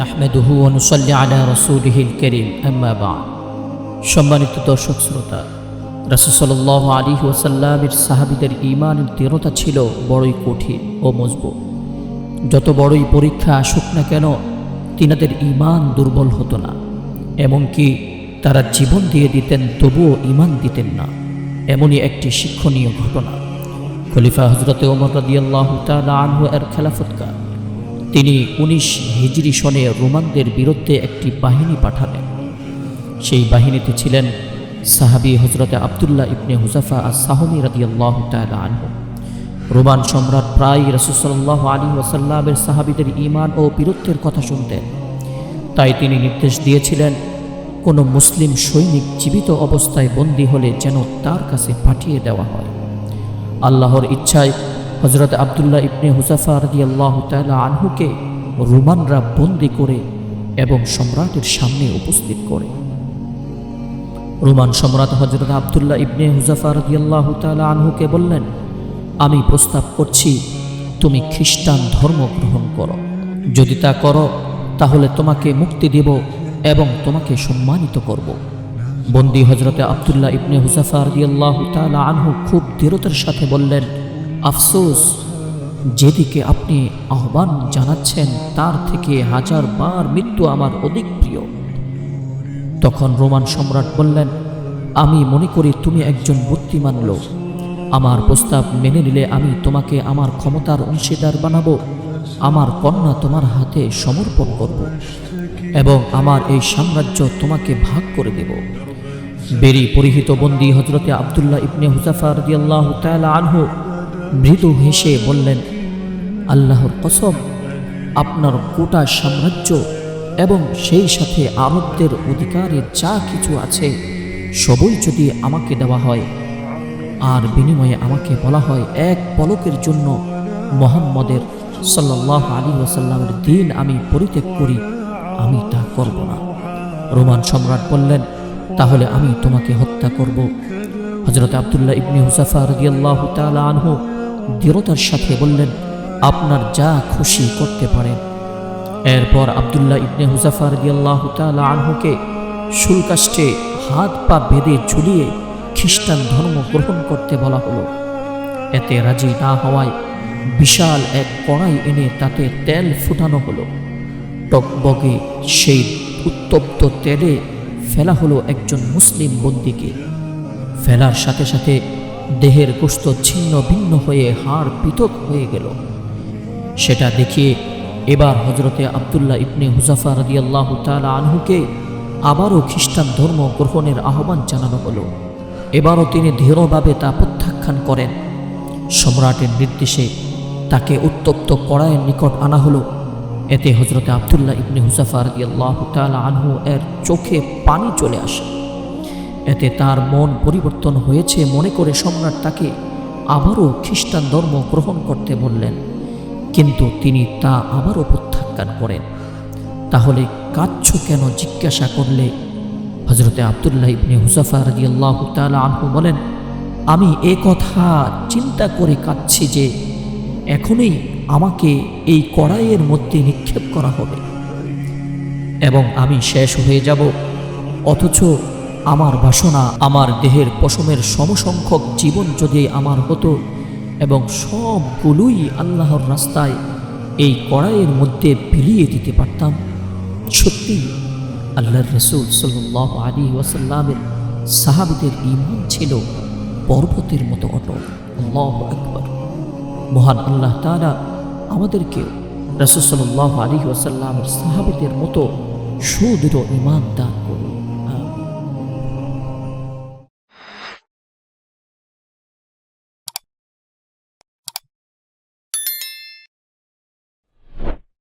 নাহমেদুহু অনুসল্লি আলা রসুলহিল করিম। আম্মাবা সম্মানিত দর্শক শ্রোতা রাসুসল্লাহ আলী ওসাল্লামের সাহাবিদের ইমানের দৃঢ়তা ছিল বড়ই কঠিন ও মজবুত। যত বড়ই পরীক্ষা আসুক না কেন, তিনাদের ইমান দুর্বল হতো না। এমনকি তারা জীবন দিয়ে দিতেন, তবুও ইমান দিতেন না। এমনই একটি শিক্ষণীয় ঘটনা। খলিফা হজরতে ওমর রাদিয়াল্লাহ তালা আনহু এর খেলাফতকার তিনি উনিশ হিজরি সনে রোমানদের বিরুদ্ধে একটি বাহিনী পাঠালেন। সেই বাহিনীতে ছিলেন সাহাবি হজরতে আবদুল্লাহ ইবনে হুজাফা আর সাহমি রাদিয়াল্লাহ তাআলা আনহু। রোমান সম্রাট প্রায় রসুসাল্লাহ আলী ওয়াসাল্লামের সাহাবিদের ইমান ও বীরত্বের কথা শুনতেন। তাই তিনি নির্দেশ দিয়েছিলেন, কোনো মুসলিম সৈনিক জীবিত অবস্থায় বন্দী হলে যেন তার কাছে পাঠিয়ে দেওয়া হয়। আল্লাহর ইচ্ছায় হজরত আবদুল্লাহ ইবনে হুজাফা রদি আল্লাহ আনহুকে রোমানরা বন্দি করে এবং সম্রাটের সামনে উপস্থিত করে। রোমান সম্রাট হজরত আবদুল্লাহ ইবনে হুজাফা রদি আল্লাহ আনহুকে বললেন, আমি প্রস্তাব করছি, তুমি খ্রিস্টান ধর্ম গ্রহণ করো। যদি তা করো, তাহলে তোমাকে মুক্তি দেব এবং তোমাকে সম্মানিত করব। বন্দি হজরতে আবদুল্লাহ ইবনে হুসাফা রদিয়াল্লাহ তালা আনহু খুব দৃঢ়তার সাথে বললেন আফসোস, যেদিকে আপনি আহ্বান জানাচ্ছেন, তার থেকে হাজার বার মৃত্যু আমার অধিক প্রিয়। তখন রোমান সম্রাট বললেন, আমি মনে করি তুমি একজন বুদ্ধিমান লোক। আমার প্রস্তাব মেনে নিলে আমি তোমাকে আমার ক্ষমতার অংশীদার বানাবো। আমার কন্যা তোমার হাতে সমর্পণ করব এবং আমার এই সাম্রাজ্য তোমাকে ভাগ করে দেব। বেরি পরিহিত বন্দি হজরতে আবদুল্লাহ ইবনে হুজাফা রদিয়াল্লাহ তাআলা আনহু মৃদু হেসে বললেন, আল্লাহর কসম, আপনার গোটা সাম্রাজ্য এবং সেই সাথে আরবদের অধিকারের যা কিছু আছে, সবই যদি আমাকে দেওয়া হয়, আর বিনিময়ে আমাকে বলা হয় এক পলকের জন্য মোহাম্মদের সাল্লাহ আলী ওসাল্লামের দিন আমি পরিত্যাগ করি, আমি তা করব না। রোমান সম্রাট বললেন, তাহলে আমি তোমাকে হত্যা করব। হজরত আবদুল্লাহ ইবনে হুসাফা রদিয়াল্লাহ তালা আনহু দৃঢ়তার সাথে বললেন, আপনার যা খুশি করতে পারেন। এরপর আবদুল্লাহ ইবনে হুজাফা রদিয়াল্লাহ তালা আনহুকে শুল্কাষ্টে হাত পা বেঁধে ঝুলিয়ে খ্রিস্টান ধর্ম গ্রহণ করতে বলা হলো। এতে রাজি না হওয়ায় বিশাল এক কড়াই এনে তাতে তেল ফুটানো হলো। টকবগে সেই উত্তপ্ত তেলে ফেলা হলো একজন মুসলিম বন্দিকে। ফেলার সাথে সাথে দেহের গোস্ত ছিন্ন ভিন্ন হয়ে হাড় পৃথক হয়ে গেল। সেটা দেখিয়ে এবার হজরতে আবদুল্লাহ ইবনে হুজাফা রাদিয়াল্লাহ তাআলা আনহুকে আবারও খ্রিস্টান ধর্ম গ্রহণের আহ্বান জানানো হলো। এবারও তিনি দৃঢ়ভাবে তা প্রত্যাখ্যান করেন। সম্রাটের নির্দেশে তাকে উত্তপ্ত কড়াইয়ের নিকট আনা হলো। এতে হজরতে আবদুল্লাহ ইবনে হুসাফা রাদিয়াল্লাহ তাআলা আনহু এর চোখে পানি চলে আসে। এতে তার মন পরিবর্তন হয়েছে মনে করে সম্রাট তাকে আবারও খ্রিস্টান ধর্ম গ্রহণ করতে বললেন। কিন্তু তিনি তা আবারও প্রত্যাখ্যান করেন। তাহলে কাচ্ছ কেন জিজ্ঞাসা করলে? হজরতে আবদুল্লাহ ইবনে হুসাফা রাদিয়াল্লাহ তাআলা আনহু বলেন, আমি এ কথা চিন্তা করে কাঁদছি যে এখনই আমাকে এই কড়াইয়ের মধ্যে নিক্ষেপ করা হবে। এবং আমি শেষ হয়ে যাব, অথচ আমার বাসনা, আমার দেহের পশমের সমসংখ্যক জীবন যদি আমার হতো এবং সবগুলোই আল্লাহর রাস্তায় এই কড়াইয়ের মধ্যে বিলিয়ে দিতে পারতাম, সত্যি আল্লাহর রসুল সাল্লাহ আলী ওয়াসাল্লামের সাহাবিদের ইমান ছিল পর্বতের মতো অটল। আকবর। মহান আল্লাহ তারা আমাদেরকে রসুল সাল্লাহ আলী ওয়াসাল্লামের সাহাবিদের মতো সুদৃঢ় ইমান দান